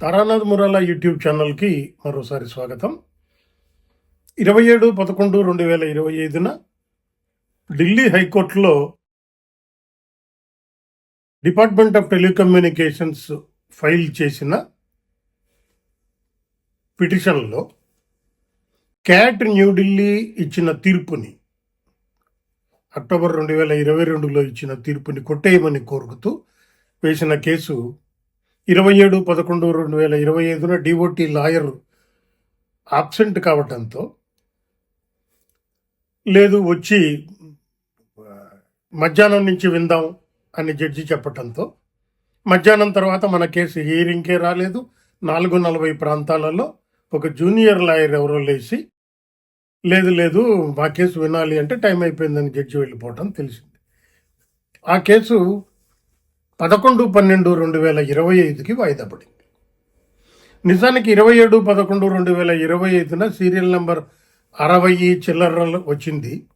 Taranath మురాలా YouTube ఛానల్కి మరోసారి స్వాగతం. ఇరవై ఏడు పదకొండు రెండు వేల ఇరవై ఐదున ఢిల్లీ హైకోర్టులో డిపార్ట్మెంట్ ఆఫ్ టెలికమ్యూనికేషన్స్ ఫైల్ చేసిన పిటిషన్లో క్యాట్ న్యూఢిల్లీ ఇచ్చిన తీర్పుని అక్టోబర్ రెండు వేల ఇరవై రెండులో ఇచ్చిన తీర్పుని కొట్టేయమని కోరుకుతూ వేసిన కేసు ఇరవై ఏడు పదకొండు రెండు వేల ఇరవై ఐదున డిఓటి లాయర్ ఆబ్సెంట్ కావటంతో లేదు వచ్చి మధ్యాహ్నం నుంచి విందాం అని జడ్జి చెప్పటంతో మధ్యాహ్నం తర్వాత మన కేసు హియరింగ్కే రాలేదు. నాలుగు నలభై ప్రాంతాలలో ఒక జూనియర్ లాయర్ ఎవరో లేచి లేదు లేదు మా కేసు వినాలి అంటే టైం అయిపోయిందని జడ్జి వెళ్ళిపోవటం తెలిసింది. ఆ కేసు పదకొండు పన్నెండు రెండు వేల ఇరవై ఐదుకి వాయిదా పడింది. నిజానికి ఇరవై ఏడు పదకొండు రెండు వేల ఇరవై ఐదున సీరియల్ నెంబర్ అరవై చిల్లర వచ్చింది.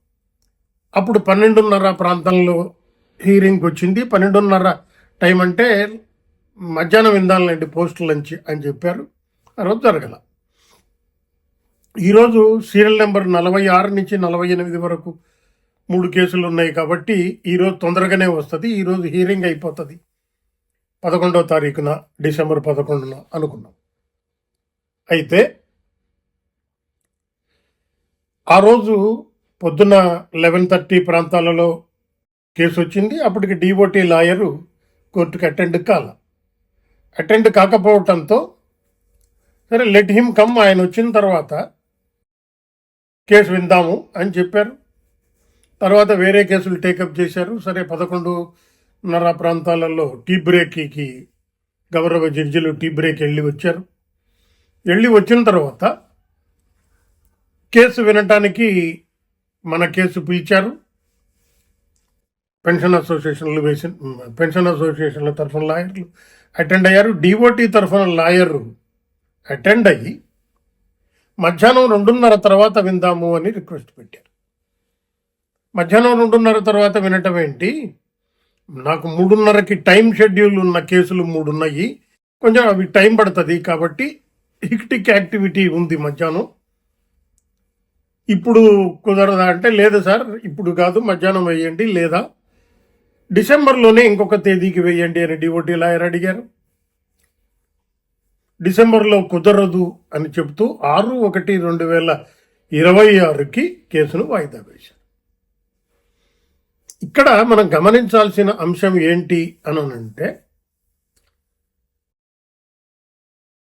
అప్పుడు పన్నెండున్నర ప్రాంతంలో హీరింగ్ వచ్చింది. పన్నెండున్నర టైం అంటే మధ్యాహ్నం విందాలండి పోస్ట్ లంచ్ అని చెప్పారు. ఆ రోజు జరగల. ఈరోజు సీరియల్ నెంబర్ నలభై ఆరు నుంచి నలభై ఎనిమిది వరకు మూడు కేసులు ఉన్నాయి కాబట్టి ఈరోజు తొందరగానే వస్తుంది ఈరోజు హీరింగ్ అయిపోతుంది. పదకొండవ తారీఖున డిసెంబర్ పదకొండున అనుకున్నాం. అయితే ఆ రోజు పొద్దున లెవెన్ థర్టీ ప్రాంతాలలో కేసు వచ్చింది. అప్పటికి డిఓటి లాయరు కోర్టుకి అటెండ్ కాల. అటెండ్ కాకపోవటంతో సరే లెట్ హిమ్ కమ్ ఆయన వచ్చిన తర్వాత కేసు విందాము అని చెప్పారు. తర్వాత వేరే కేసులు టేకప్ చేశారు. సరే పదకొండున్నర ప్రాంతాలలో టీ బ్రేక్కి గౌరవ జడ్జిలు టీ బ్రేక్ వెళ్ళి వచ్చారు. వెళ్ళి వచ్చిన తర్వాత కేసు వినటానికి మన కేసు పిలిచారు. పెన్షన్ అసోసియేషన్లు వేసిన పెన్షన్ అసోసియేషన్ల తరఫున లాయర్లు అటెండ్ అయ్యారు. డిఓటి తరఫున లాయరు అటెండ్ అయ్యి మధ్యాహ్నం రెండున్నర తర్వాత విందాము అని రిక్వెస్ట్ పెట్టారు. మధ్యాహ్నం రెండున్నర తర్వాత వినటం ఏంటి? నాకు మూడున్నరకి టైం షెడ్యూల్ ఉన్న కేసులు మూడు ఉన్నాయి కొంచెం అవి టైం పడుతుంది కాబట్టి హిక్టిక్ యాక్టివిటీ ఉంది మధ్యాహ్నం. ఇప్పుడు కుదరదా అంటే లేదు సార్ ఇప్పుడు కాదు మధ్యాహ్నం వేయండి లేదా? డిసెంబర్లోనే ఇంకొక తేదీకి వేయండి అని డివోటీ లాయర్ అడిగారు. డిసెంబర్లో కుదరదు అని చెబుతూ ఆరు ఒకటి రెండు వేల ఇరవై ఆరుకి కేసును వాయిదా వేశారు. ఇక్కడ మనం గమనించాల్సిన అంశం ఏంటి అని అంటే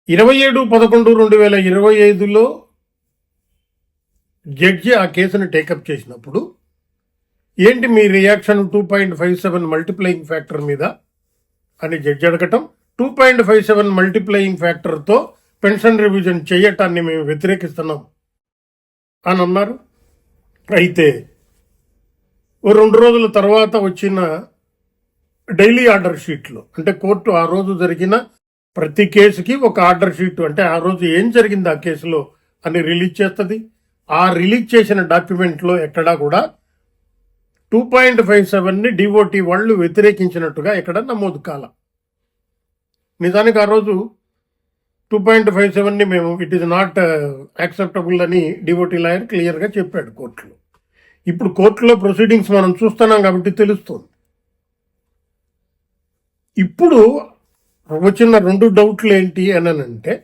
ఇరవై ఏడు పదకొండు రెండు వేల ఇరవై ఐదులో జడ్జి ఆ కేసును టేకప్ చేసినప్పుడు ఏంటి మీ reaction two point five seven multiplying factor మీద అని జడ్జి అడగటం two point five seven multiplying ఫ్యాక్టర్తో pension revision చేయటాన్ని మేము వ్యతిరేకిస్తున్నాం అని అన్నారు. అయితే ఓ రెండు రోజుల తర్వాత వచ్చిన డైలీ ఆర్డర్ షీట్లో. అంటే కోర్టు ఆ రోజు జరిగిన ప్రతి కేసుకి ఒక ఆర్డర్ షీట్. అంటే ఆ రోజు ఏం జరిగింది ఆ కేసులో అని రిలీజ్ చేస్తుంది. ఆ రిలీజ్ చేసిన డాక్యుమెంట్లో ఎక్కడా కూడా టూ పాయింట్ ఫైవ్ సెవెన్ని డిఓటి వాళ్ళు వ్యతిరేకించినట్టుగా ఎక్కడ నమోదు కాల. నిజానికి ఆ రోజు టూ పాయింట్ ఫైవ్ సెవెన్ని మేము ఇట్ ఈస్ నాట్ యాక్సెప్టబుల్ అని డిఓటి లాయర్ క్లియర్గా చెప్పాడు కోర్టులో. ఇప్పుడు కోర్టులో ప్రొసీడింగ్స్ మనం చూస్తున్నాం కాబట్టి తెలుస్తుంది. ఇప్పుడు వచ్చిన రెండు డౌట్లు ఏంటి అని అంటే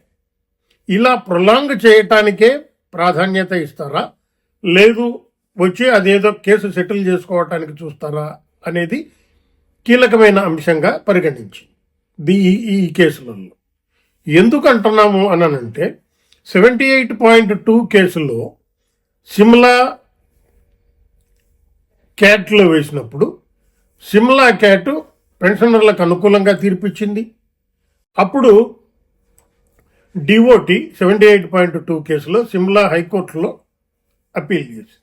ఇలా ప్రొలాంగ్ చేయటానికే ప్రాధాన్యత ఇస్తారా? లేదు వచ్చి అదేదో కేసు సెటిల్ చేసుకోవటానికి చూస్తారా? అనేది కీలకమైన అంశంగా పరిగణించి ది ఈ కేసులలో. ఎందుకు అంటున్నాము అనంటే సెవెంటీ ఎయిట్ పాయింట్ టూ కేసులో సిమ్లా క్యాట్లో వేసినప్పుడు సిమ్లా క్యాట్ పెన్షనర్లకు అనుకూలంగా తీర్పిచ్చింది. అప్పుడు DOT seventy eight point two కేసులో సిమ్లా హైకోర్టులో అప్పీల్ చేసింది.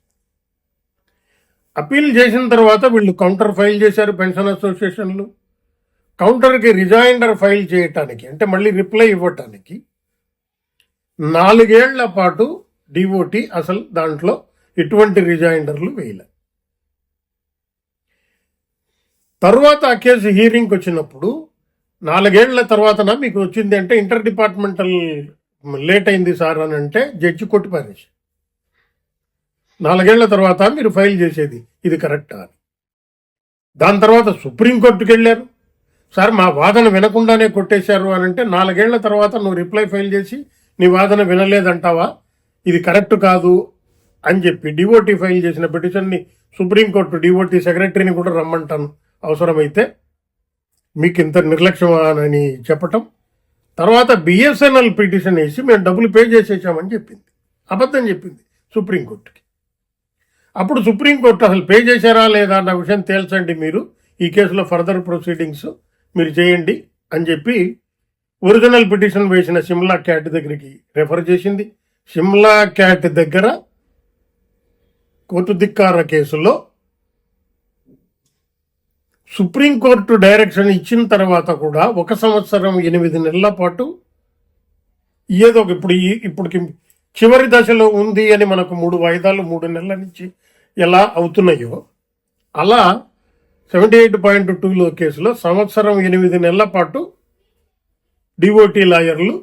అప్పీల్ చేసిన తర్వాత వీళ్ళు కౌంటర్ ఫైల్ చేశారు పెన్షన్ అసోసియేషన్లు. కౌంటర్కి రిజైండర్ ఫైల్ చేయటానికి అంటే మళ్ళీ రిప్లై ఇవ్వటానికి నాలుగేళ్ళ పాటు డిఓటి అసలు దాంట్లో ఎటువంటి రిజైండర్లు వేయలే. తర్వాత ఆ కేసు హీరింగ్కి వచ్చినప్పుడు నాలుగేళ్ళ తర్వాతన మీకు వచ్చింది అంటే ఇంటర్ డిపార్ట్మెంటల్ లేట్ అయింది సార్ అని అంటే జడ్జి కొట్టి పారేసి నాలుగేళ్ళ తర్వాత మీరు ఫైల్ చేసేది ఇది కరెక్టా అని. దాని తర్వాత సుప్రీంకోర్టుకి వెళ్ళారు. సార్ మా వాదన వినకుండానే కొట్టేశారు అని అంటే నాలుగేళ్ళ తర్వాత నువ్వు రిప్లై ఫైల్ చేసి నీ వాదన వినలేదంటావా? ఇది కరెక్ట్ కాదు అని చెప్పి డివోటీ ఫైల్ చేసిన పిటిషన్ని సుప్రీంకోర్టు డిఓటీ సెక్రటరీని కూడా రమ్మంటాను. అవసరమైతే మీకు ఇంత నిర్లక్ష్యమానని చెప్పటం. తర్వాత బిఎస్ఎన్ఎల్ పిటిషన్ వేసి మేము డబ్బులు పే చేసేసామని చెప్పింది. అబద్ధం చెప్పింది సుప్రీంకోర్టుకి. అప్పుడు సుప్రీంకోర్టు అసలు పే చేశారా లేదా అన్న విషయం తేల్చండి మీరు. ఈ కేసులో ఫర్దర్ ప్రొసీడింగ్స్ మీరు చేయండి అని చెప్పి ఒరిజినల్ పిటిషన్ వేసిన సిమ్లా క్యాట్ దగ్గరికి రెఫర్ చేసింది. సిమ్లా క్యాట్ దగ్గర కోర్టు ధిక్కార కేసులో సుప్రీంకోర్టు డైరెక్షన్ ఇచ్చిన తర్వాత కూడా ఒక సంవత్సరం ఎనిమిది నెలల పాటు ఏదో ఒక ఇప్పుడు ఈ ఇప్పటికి చివరి దశలో ఉంది అని మనకు మూడు వాయిదాలు మూడు నెలల నుంచి ఎలా అవుతున్నాయో అలా సెవెంటీ ఎయిట్ పాయింట్ టూలో కేసులో సంవత్సరం ఎనిమిది నెలల పాటు డివోటీ లాయర్లు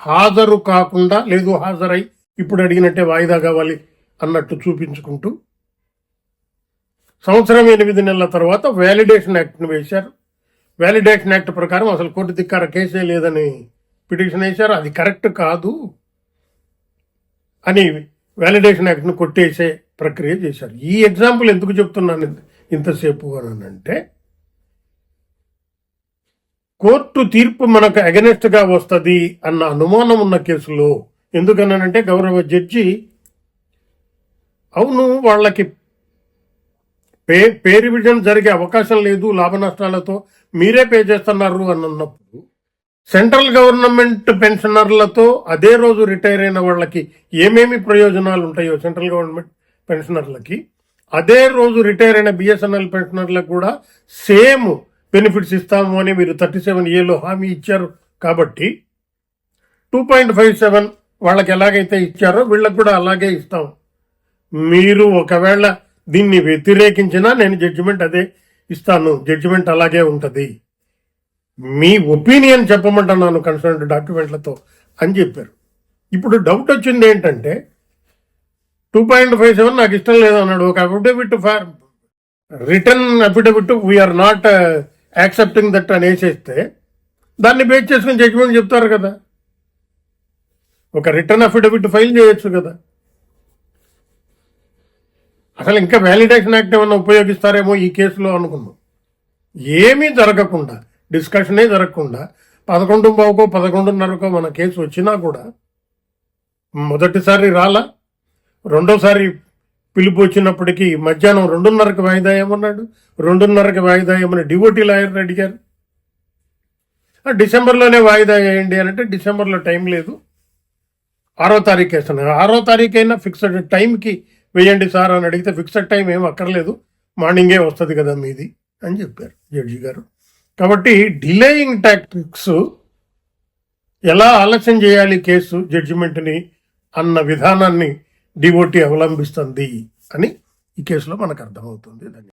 హాజరు కాకుండా లేదు హాజరై ఇప్పుడు అడిగినట్టే వాయిదా కావాలి అన్నట్టు చూపించుకుంటూ సంవత్సరం ఎనిమిది నెలల తర్వాత వ్యాలిడేషన్ యాక్ట్ను వేశారు. వ్యాలిడేషన్ యాక్ట్ ప్రకారం అసలు కోర్టు ధిక్కార కేసే లేదని పిటిషన్ వేశారు. అది కరెక్ట్ కాదు అని వ్యాలిడేషన్ యాక్ట్ను కొట్టేసే ప్రక్రియ చేశారు. ఈ ఎగ్జాంపుల్ ఎందుకు చెప్తున్నాను ఇంతసేపు అని అంటే కోర్టు తీర్పు మనకు అగెనెస్ట్గా వస్తుంది అన్న అనుమానం ఉన్న కేసులో ఎందుకన్నానంటే గౌరవ జడ్జి అవును వాళ్ళకి పే పే రివిజన్ జరిగే అవకాశం లేదు లాభ నష్టాలతో మీరే పే చేస్తున్నారు అని అన్నప్పుడు సెంట్రల్ గవర్నమెంట్ పెన్షనర్లతో అదే రోజు రిటైర్ అయిన వాళ్ళకి ఏమేమి ప్రయోజనాలు ఉంటాయో సెంట్రల్ గవర్నమెంట్ పెన్షనర్లకి అదే రోజు రిటైర్ అయిన బిఎస్ఎన్ఎల్ పెన్షనర్లకు కూడా సేమ్ బెనిఫిట్స్ ఇస్తాము అని మీరు థర్టీ సెవెన్ ఏలో హామీ ఇచ్చారు కాబట్టి టూ పాయింట్ ఫైవ్ సెవెన్ వాళ్ళకి ఎలాగైతే ఇచ్చారో వీళ్ళకి కూడా అలాగే ఇస్తాం. మీరు ఒకవేళ దీన్ని వ్యతిరేకించినా నేను జడ్జిమెంట్ అదే ఇస్తాను. జడ్జిమెంట్ అలాగే ఉంటుంది. మీ ఒపీనియన్ చెప్పమంటున్నాను కన్సర్న్ డాక్యుమెంట్లతో అని చెప్పారు. ఇప్పుడు డౌట్ వచ్చింది ఏంటంటే టూ పాయింట్ ఫైవ్ సెవెన్ నాకు ఇష్టం లేదు అన్నాడు ఒక affidavit for return affidavit we are not accepting that అని వేసేస్తే దాన్ని బేస్ చేసుకుని జడ్జిమెంట్ చెప్తారు కదా. ఒక రిటర్న్ అఫిడవిట్ ఫైల్ చేయొచ్చు కదా. అసలు ఇంకా వ్యాలిడేషన్ యాక్ట్ ఏమైనా ఉపయోగిస్తారేమో ఈ కేసులో అనుకున్నాం. ఏమీ జరగకుండా డిస్కషనే జరగకుండా పదకొండు బావుకో పదకొండున్నరకో మన కేసు వచ్చినా కూడా మొదటిసారి రాలా రెండోసారి పిలుపు వచ్చినప్పటికీ మధ్యాహ్నం రెండున్నరకు వాయిదా ఏమన్నాడు రెండున్నరకు వాయిదా ఏమని డివోటీ లాయర్ని అడిగారు. డిసెంబర్లోనే వాయిదా వేయండి అని అంటే డిసెంబర్లో టైం లేదు. ఆరో తారీఖు వేస్తున్నారు. ఆరో తారీఖు అయినా ఫిక్స్డ్ టైంకి వేయండి సార్ అని అడిగితే ఫిక్స్డ్ టైం ఏం అక్కర్లేదు మార్నింగే వస్తుంది కదా మీది అని చెప్పారు జడ్జి గారు. కాబట్టి డిలేయింగ్ టాక్టిక్స్ ఎలా ఆలస్యం చేయాలి కేసు జడ్జిమెంట్ని అన్న విధానాన్ని డివోటీ అవలంబిస్తుంది అని ఈ కేసులో మనకు అర్థమవుతుంది. ధన్యవాదాలు.